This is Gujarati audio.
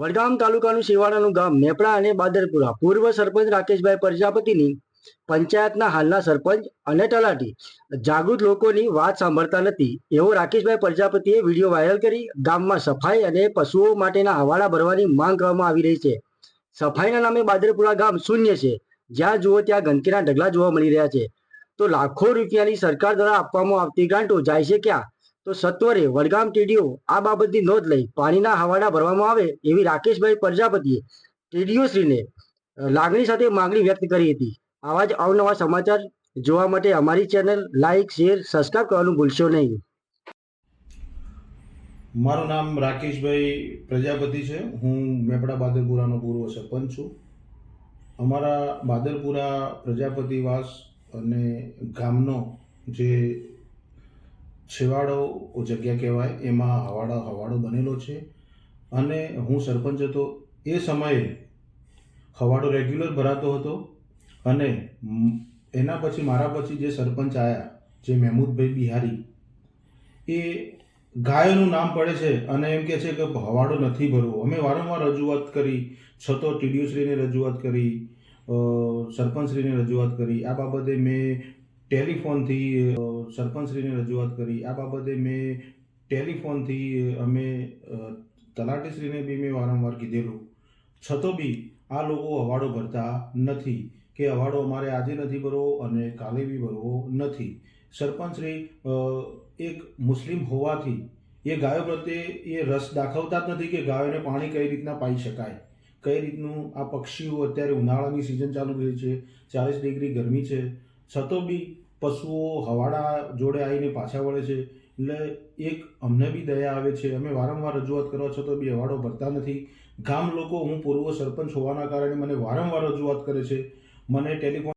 વડગામ તાલુકાનું શિવાળાનું ગામ મેપડા અને બાદરપુરા. પૂર્વ સરપંચ રાકેશભાઈ પ્રજાપતિની પંચાયતના હાલના સરપંચ અને તલાટી. જાગૃત લોકોની વાત સાંભળતા નથી. એવો રાકેશભાઈ પ્રજાપતિએ વીડિયો વાયરલ કરી ગામમાં સફાઈ અને પશુઓ માટેના હવાડા ભરવાની માંગ કરવામાં આવી રહી છે. સફાઈના નામે બાદરપુરા ગામ શૂન્ય છે. જ્યાં જુઓ ત્યાં ગંદકીના ઢગલા જોવા મળી રહ્યા છે. તો લાખો રૂપિયાની સરકાર દ્વારા આપવામાં આવતી ગ્રાન્ટો જાય છે ક્યાં? તો સત્વરે વડગામ ટીડીઓ આ બાબતની નોંધ લઈ પાણીના હવાડા ભરવામાં આવે એવી રાકેશભાઈ પ્રજાપતિએ ટીડીઓ શ્રીને લાગણી સાથે માંગણી વ્યક્ત કરી હતી. આવા જ અવનવા સમાચાર જોવા માટે અમારી ચેનલ લાઈક, શેર, સબસ્ક્રાઇબ કરવાનું ભૂલશો નહીં. મારું નામ રાકેશભાઈ પ્રજાપતિ છે. હું મેપડા બાદરપુરાનો પૂર્વ સરપંચ છું. અમારા બાદરપુરા પ્રજાપતિવાસ અને ગામનો જે છેવાડો જગ્યા કહેવાય, એમાં હવાડા, હવાડો બનેલો છે. અને હું સરપંચ હતો, એ સમયે હવાડો રેગ્યુલર ભરાતો હતો અને એના પછી મારા પછી જે સરપંચ આવ્યા જે મહેમૂદભાઈ બિહારી, એ ગાયોનું નામ પડે છે અને એમ કહે છે કે હવાડો નથી ભરવો. અમે વારંવાર રજૂઆત કરી, છતો ટીડીયુશ્રીને રજૂઆત કરી સરપંચશ્રીને રજૂઆત કરી. આ બાબતે મેં ટેલિફોનથી સરપંચશ્રીને રજૂઆત કરી. આ બાબતે મેં ટેલિફોનથી, અમે તલાટીશ્રીને બી મેં વારંવાર કીધેલું. છતો બી આ લોકો હવાડો ભરતા નથી કે હવાડો અમારે આજે નથી ભરવો અને કાલે બી ભરવો નથી. સરપંચશ્રી એક મુસ્લિમ હોવાથી એ ગાયો પ્રત્યે એ રસ દાખવતા જ નથી કે ગાયોને પાણી કઈ રીતના પાઈ શકાય. કઈ રીતનું આ પક્ષીઓ અત્યારે ઉનાળાની સિઝન ચાલુ થઈ છે ચાલીસ ડિગ્રી ગરમી છે છતો બી પશુઓ હવાડા જોડે આવીને પાછા વળે છે. એટલે એક અમને બી દયા આવે છે. અમે વારંવાર રજૂઆત કરવા છતાં બી હવાડો ભરતા નથી. ગામ લોકો, હું પૂર્વ સરપંચ હોવાના કારણે મને વારંવાર રજૂઆત કરે છે. મને ટેલિફોન